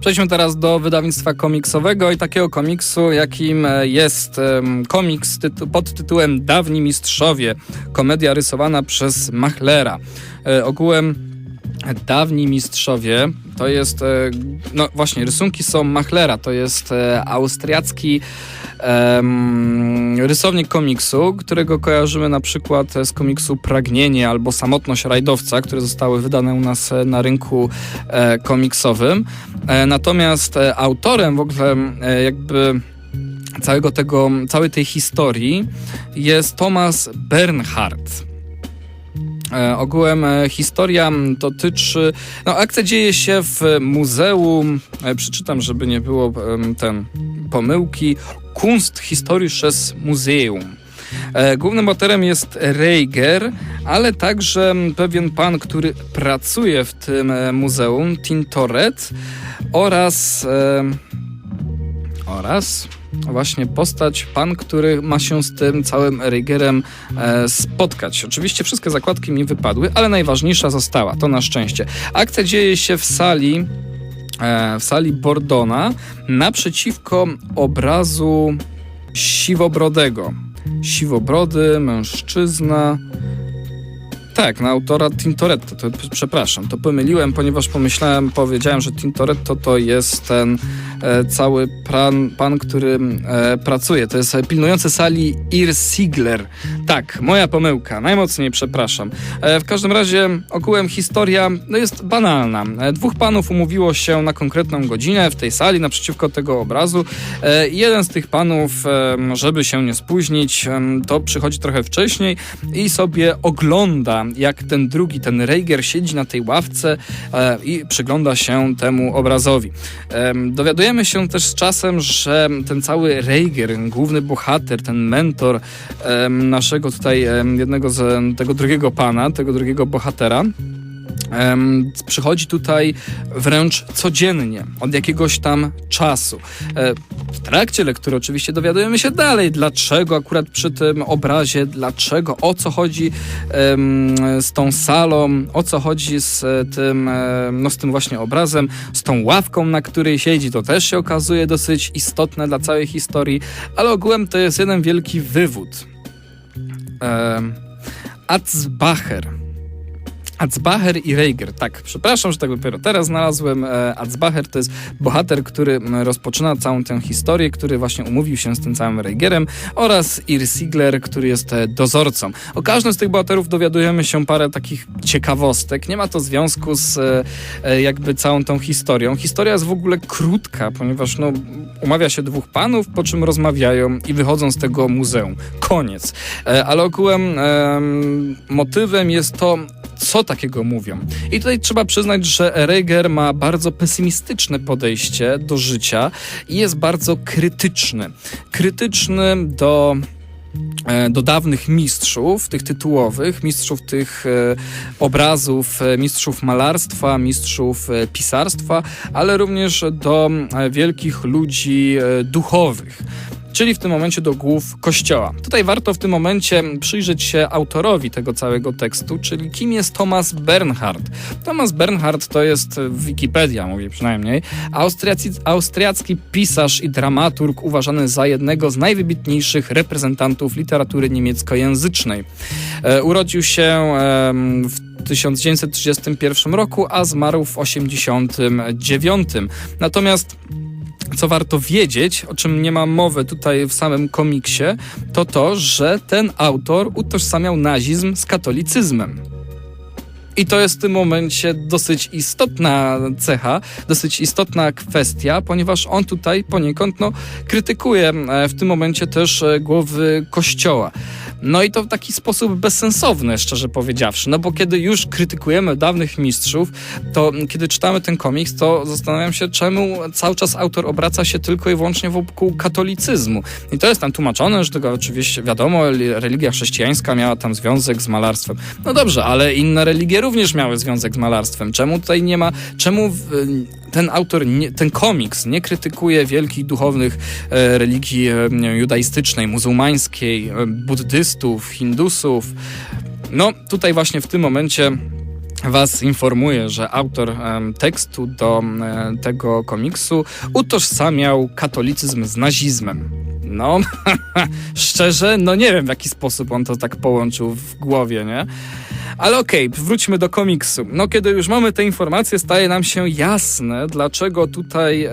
Przejdźmy teraz do wydawnictwa komiksowego i takiego komiksu, jakim jest komiks pod tytułem Dawni Mistrzowie. Komedia rysowana przez Machlera. E, ogółem Dawni Mistrzowie to jest, e, no właśnie, rysunki są Machlera, to jest e, austriacki em, rysownik komiksu, którego kojarzymy na przykład z komiksu Pragnienie albo Samotność Rajdowca, które zostały wydane u nas e, na rynku komiksowym. Natomiast autorem w ogóle jakby całego tego, całej tej historii jest Thomas Bernhardt. E, ogółem e, historia dotyczy. No, akcja dzieje się w muzeum. E, przeczytam, żeby nie było ten pomyłki. Kunsthistorisches Museum. Głównym bohaterem jest Reiger, ale także pewien pan, który pracuje w tym muzeum, Tintoret, oraz. Oraz właśnie postać, pan, który ma się z tym całym Reigerem e, spotkać. Oczywiście wszystkie zakładki mi wypadły, ale najważniejsza została, to na szczęście. Akcja dzieje się w sali, e, w sali Bordona, naprzeciwko obrazu Siwobrodego. Siwobrody, mężczyzna. Tak, na autora Tintoretto, to, przepraszam, to pomyliłem, ponieważ pomyślałem, powiedziałem, że Tintoretto to jest ten e, cały pan, pan który e, pracuje, to jest e, pilnujący sali Ir Sigler. Tak, moja pomyłka, najmocniej przepraszam. E, w każdym razie ogółem historia no, jest banalna. E, dwóch panów umówiło się na konkretną godzinę w tej sali naprzeciwko tego obrazu. E, jeden z tych panów, żeby się nie spóźnić, to przychodzi trochę wcześniej i sobie ogląda, jak ten drugi, ten Reiger siedzi na tej ławce i przygląda się temu obrazowi. Em, Dowiadujemy się też z czasem, że ten cały Reiger, główny bohater, ten mentor em, tutaj jednego z tego drugiego pana, tego drugiego bohatera, przychodzi tutaj wręcz codziennie, od jakiegoś tam czasu. E, w trakcie lektury oczywiście dowiadujemy się dalej, dlaczego akurat przy tym obrazie, dlaczego, o co chodzi z tą salą, o co chodzi z e, tym, e, no z tym właśnie obrazem, z tą ławką, na której siedzi, to też się okazuje dosyć istotne dla całej historii, ale ogółem to jest jeden wielki wywód. Atzbacher. Atzbacher i Reiger. Tak, przepraszam, że tak dopiero teraz znalazłem. E, Atzbacher to jest bohater, który rozpoczyna całą tę historię, który właśnie umówił się z tym całym Reigerem oraz Ir Sigler, który jest e, dozorcą. O każdym z tych bohaterów dowiadujemy się parę takich ciekawostek. Nie ma to związku z e, jakby całą tą historią. Historia jest w ogóle krótka, ponieważ no, umawia się dwóch panów, po czym rozmawiają i wychodzą z tego muzeum. Koniec. Ale ogółem em, motywem jest to, co takiego mówią. I tutaj trzeba przyznać, że Reiger ma bardzo pesymistyczne podejście do życia i jest bardzo krytyczny. Krytyczny do e, do dawnych mistrzów, tych tytułowych, mistrzów tych e, obrazów, e, mistrzów malarstwa, mistrzów pisarstwa, ale również do wielkich ludzi duchowych. Czyli w tym momencie do głów kościoła. Tutaj warto w tym momencie przyjrzeć się autorowi tego całego tekstu, czyli kim jest Thomas Bernhard. Thomas Bernhard to jest Wikipedia, mówi przynajmniej, austriaci, austriacki pisarz i dramaturg uważany za jednego z najwybitniejszych reprezentantów literatury niemieckojęzycznej. E, urodził się em, w 1931 roku, a zmarł w 1989. Natomiast co warto wiedzieć, o czym nie ma mowy tutaj w samym komiksie, to to, że ten autor utożsamiał nazizm z katolicyzmem. I to jest w tym momencie dosyć istotna cecha, dosyć istotna kwestia, ponieważ on tutaj poniekąd no, krytykuje e, w tym momencie też e, głowy kościoła. No i to w taki sposób bezsensowny, szczerze powiedziawszy. No bo kiedy już krytykujemy dawnych mistrzów, to kiedy czytamy ten komiks, to zastanawiam się, czemu cały czas autor obraca się tylko i wyłącznie wokół katolicyzmu. I to jest tam tłumaczone, że tego oczywiście wiadomo, li- religia chrześcijańska miała tam związek z malarstwem. No dobrze, ale inne religie również miały związek z malarstwem. Czemu tutaj nie ma, czemu ten autor, nie, ten komiks nie krytykuje wielkich duchownych e, religii e, judaistycznej, muzułmańskiej, e, buddystów, hindusów. No tutaj właśnie w tym momencie Was informuję, że autor em, tekstu do e, tego komiksu utożsamiał katolicyzm z nazizmem. No, szczerze, no nie wiem w jaki sposób on to tak połączył w głowie, nie? Ale okej, wróćmy do komiksu. No, kiedy już mamy te informacje, staje nam się jasne, dlaczego tutaj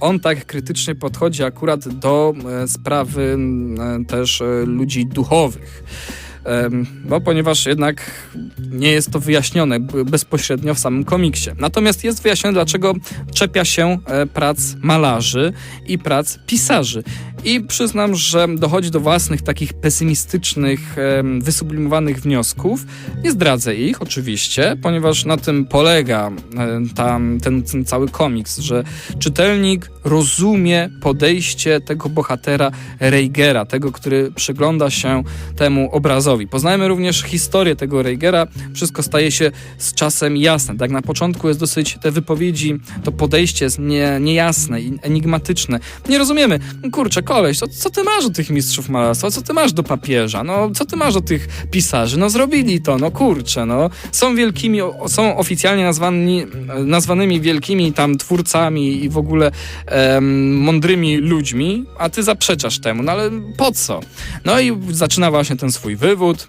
on tak krytycznie podchodzi akurat do e, sprawy e, też e, ludzi duchowych. No, ponieważ jednak nie jest to wyjaśnione bezpośrednio w samym komiksie. Natomiast jest wyjaśnione, dlaczego czepia się e, prac malarzy i prac pisarzy. I przyznam, że dochodzi do własnych takich pesymistycznych, wysublimowanych wniosków. Nie zdradzę ich oczywiście, ponieważ na tym polega tam, ten, ten cały komiks, że czytelnik rozumie podejście tego bohatera Reigera, tego, który przygląda się temu obrazowi. Poznajemy również historię tego Reigera. Wszystko staje się z czasem jasne. Tak na początku jest dosyć te wypowiedzi, to podejście jest nie, niejasne enigmatyczne. Nie rozumiemy. Kurczę, koleś, co, co ty masz do tych mistrzów malarstwa? Co ty masz do papieża? No, co ty masz do tych pisarzy? No, zrobili to, no kurczę, no. Są wielkimi, są oficjalnie nazwani, nazwanymi wielkimi tam twórcami i w ogóle em, mądrymi ludźmi, a ty zaprzeczasz temu. No ale po co? No i zaczyna właśnie ten swój wywód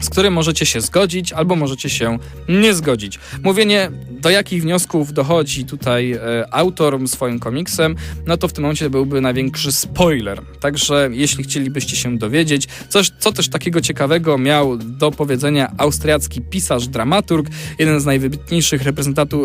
z którym możecie się zgodzić albo możecie się nie zgodzić. Mówienie, do jakich wniosków dochodzi tutaj e, autor swoim komiksem, no to w tym momencie byłby największy spoiler. Także jeśli chcielibyście się dowiedzieć, coś, co też takiego ciekawego miał do powiedzenia austriacki pisarz, dramaturg, jeden z najwybitniejszych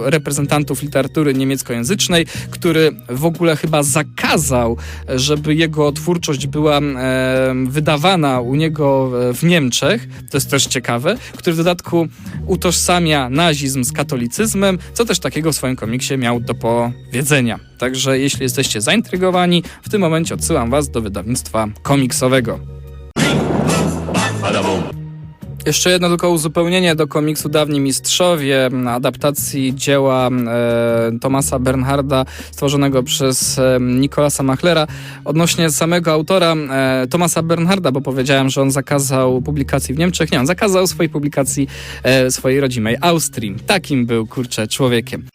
reprezentantów literatury niemieckojęzycznej, który w ogóle chyba zakazał, żeby jego twórczość była e, wydawana u niego w Niemczech, to jest też ciekawe, który w dodatku utożsamia nazizm z katolicyzmem, co też takiego w swoim komiksie miał do powiedzenia. Także jeśli jesteście zaintrygowani, w tym momencie odsyłam was do wydawnictwa komiksowego. Jeszcze jedno tylko uzupełnienie do komiksu Dawni Mistrzowie, adaptacji dzieła e, Tomasa Bernharda stworzonego przez e, Nikolasa Machlera. Odnośnie samego autora e, Tomasa Bernharda, bo powiedziałem, że on zakazał publikacji w Niemczech. Nie, on zakazał swojej publikacji e, swojej rodzimej Austrii. Takim był, kurczę, człowiekiem.